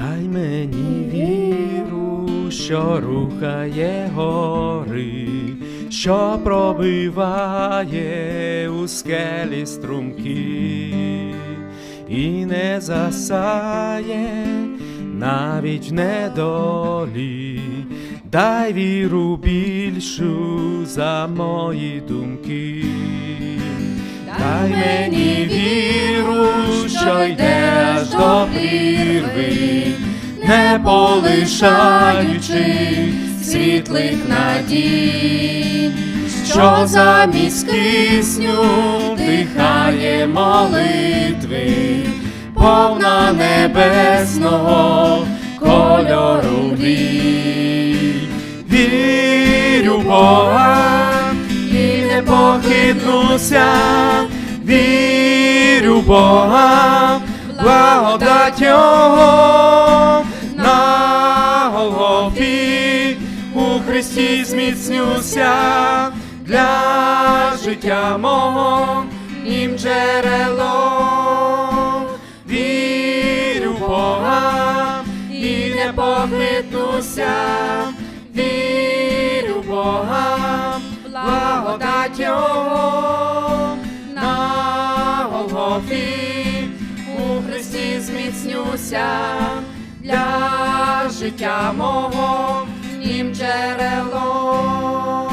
мені віру, що рухає гори, що пробиває у скелі струмки і не засає навіть недолі. Дай віру більшу за мої думки. Дай мені віру, що йде аж прірви, не полишаючи світлих надій, що замість кисню дихає молитви, повна небесного кольору мрій. Вірю Бога і не похитнуся, вірю Бога, благодать Його на Голгофі, у Христі зміцнюся для життя мого, нім джерело, вірю в Бога і не похитнуся, вірю в Бога, благодать Його зміцнюся для життя мого, нім джерело.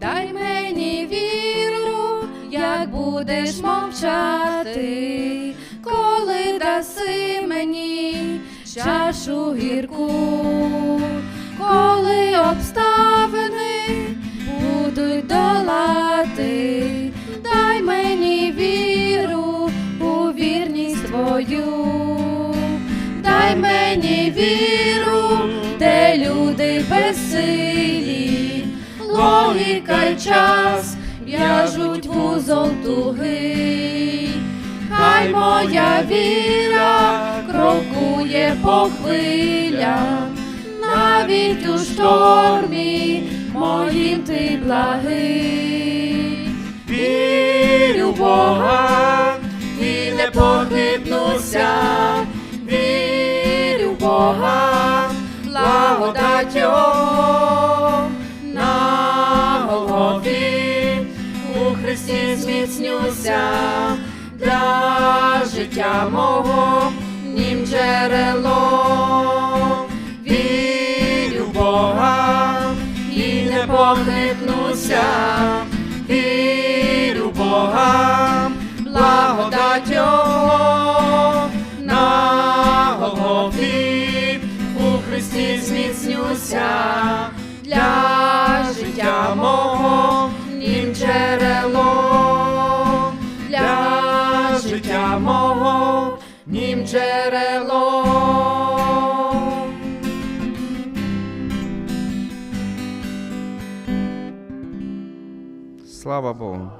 Дай мені віру, як будеш мовчати, коли даси мені чашу гірку, коли обставини мені віру, де люди безсилі. Логіка й час в'яжуть вузол туги, хай моя віра крокує по хвилям, навіть у штормі моїм ти благий. Вірю Бога і не похитнуся, Христі зміцнюся для життя мого, нім джерело. Вірю Бога. І не похитнуся, вірю Бога, благодать Його на у Христі зміцнюся життя мого, нім джерело. Слава Богу.